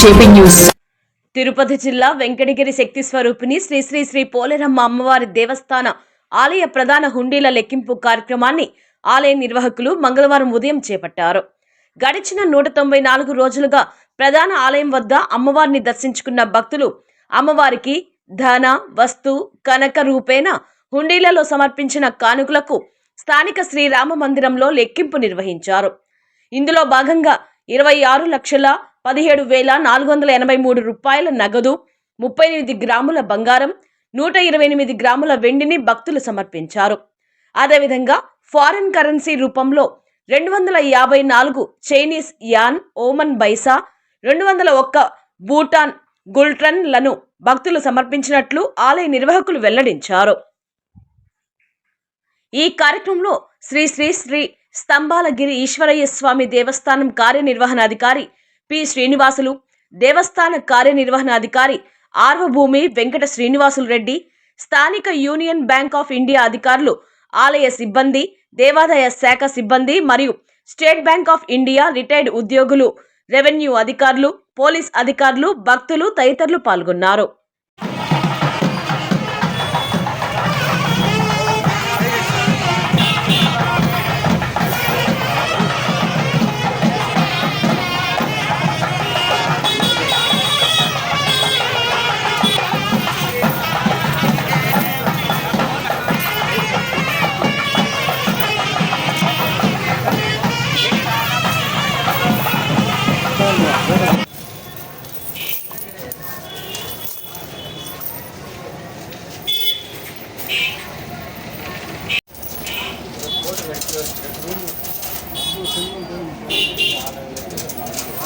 JP news. Tirupati జిల్లా వెంకటగిరి శక్తి స్వరూపిణి శ్రీ శ్రీ శ్రీ పోలేరమ్మ అమ్మవారి దేవస్థాన ఆలయ ప్రధాన హుండీల లెక్కింపు కార్యక్రమాన్ని ఆలయ నిర్వాహకులు మంగళవారం ఉదయం చేపట్టారు. గడిచిన నూట తొంభై నాలుగు రోజులుగా ప్రధాన ఆలయం వద్ద అమ్మవారిని దర్శించుకున్న భక్తులు అమ్మవారికి ధన వస్తు కనక రూపేణ హుండీలలో సమర్పించిన కానుకలకు స్థానిక శ్రీరామ మందిరంలో లెక్కింపు నిర్వహించారు. ఇందులో భాగంగా ఇరవై ఆరు లక్షల పదిహేడు వేల నాలుగు వందల ఎనభై మూడు రూపాయల నగదు ముప్పై ఎనిమిది గ్రాముల బంగారం నూట ఇరవై ఎనిమిది గ్రాముల వెండిని భక్తులు సమర్పించారు. అదేవిధంగా ఫారిన్ కరెన్సీ రూపంలో రెండు వందల యాభై నాలుగు చైనీస్ యాన్ ఓమన్ బైసా రెండు వందల ఒక్క భూటాన్ గుల్ట్రన్లను భక్తులు సమర్పించినట్లు ఆలయ నిర్వాహకులు వెల్లడించారు. ఈ కార్యక్రమంలో శ్రీ శ్రీ శ్రీ స్తంభాలగిరి ఈశ్వరయ్య స్వామి దేవస్థానం కార్యనిర్వహణాధికారి పి. శ్రీనివాసులు దేవస్థాన కార్యనిర్వహణాధికారి ఆర్వభూమి వెంకట శ్రీనివాసులు రెడ్డి స్థానిక యూనియన్ బ్యాంక్ ఆఫ్ ఇండియా అధికారులు ఆలయ సిబ్బంది దేవాదాయ శాఖ సిబ్బంది మరియు State Bank of India retired ఉద్యోగులు రెవెన్యూ అధికారులు పోలీస్ అధికారులు భక్తులు తదితరులు పాల్గొన్నారు.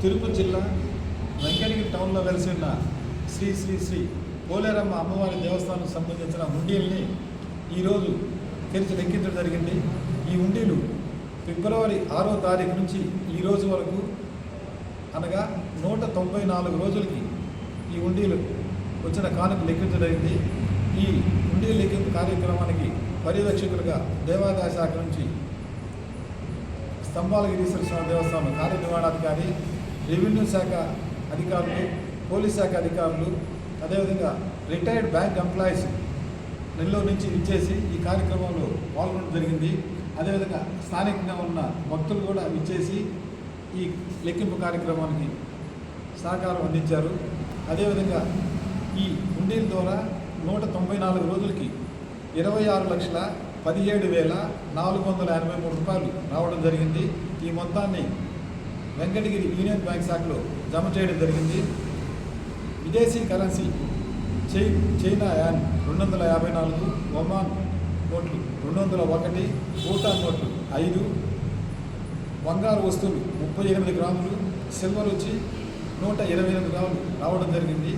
తిరుపతి జిల్లా వెంకటగిరి టౌన్లో వెలిసి ఉన్న శ్రీ శ్రీ శ్రీ పోలేరమ్మ అమ్మవారి దేవస్థానం సంబంధించిన హుండీల్ని ఈరోజు తెరిచి లెక్కించడం జరిగింది. ఈ హుండీలు ఫిబ్రవరి ఆరో తారీఖు నుంచి ఈ రోజు వరకు అనగా నూట తొంభై నాలుగు రోజులకి ఈ హుండీలు వచ్చిన కానుక లెక్కించడం జరిగింది. ఈ హుండీ లెక్కింపు కార్యక్రమానికి పర్యవేక్షకులుగా దేవాదాయ శాఖ నుంచి స్తంభాలగిరీశ్వర స్వామి దేవస్థానం కార్యనిర్వహణాధికారి రెవెన్యూ శాఖ అధికారులు పోలీస్ శాఖ అధికారులు అదేవిధంగా రిటైర్డ్ బ్యాంక్ ఎంప్లాయీస్ నెల్లూరు నుంచి ఇచ్చేసి ఈ కార్యక్రమంలో పాల్గొనడం జరిగింది. అదేవిధంగా స్థానికంగా ఉన్న భక్తులు కూడా ఇచ్చేసి ఈ లెక్కింపు కార్యక్రమానికి సహకారం అందించారు. అదేవిధంగా ఈ హుండీల ద్వారా నూట తొంభై నాలుగు రోజులకి ఇరవై ఆరు లక్షల పదిహేడు వేల నాలుగు వందల ఎనభై మూడు రూపాయలు రావడం జరిగింది. ఈ మొత్తాన్ని వెంకటగిరి యూనియన్ బ్యాంక్ శాఖలో జమ చేయడం జరిగింది. విదేశీ కరెన్సీ చై చైనా యాన్ రెండు వందల యాభై నాలుగు ఒమాన్ నోట్లు రెండు వందల ఒకటి భూటాన్ నోట్లు ఐదు బంగారు వస్తువులు ముప్పై ఎనిమిది గ్రాములు సిల్వర్ వచ్చి నూట ఇరవై ఎనిమిది గ్రాములు రావడం జరిగింది.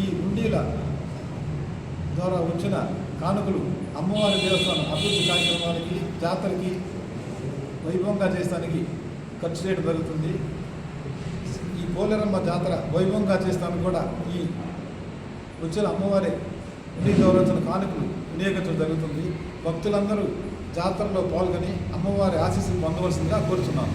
ఈ హుండీల ద్వారా వచ్చిన కానుకలు అమ్మవారి దేవస్థానం అభివృద్ధి కార్యక్రమాలకి జాతరకి వైభవంగా చేస్తానికి ఖర్చు రేటు జరుగుతుంది ఈ పోలేరమ్మ జాతర వైభవంగా చేస్తాను కూడా ఈ వచ్చిన అమ్మవారి ఉండి గౌరవించిన కానుకలు వినియోగించడం జరుగుతుంది. భక్తులందరూ జాతరలో పాల్గొని అమ్మవారి ఆశీస్సులు పొందవలసిందిగా కోరుతున్నాను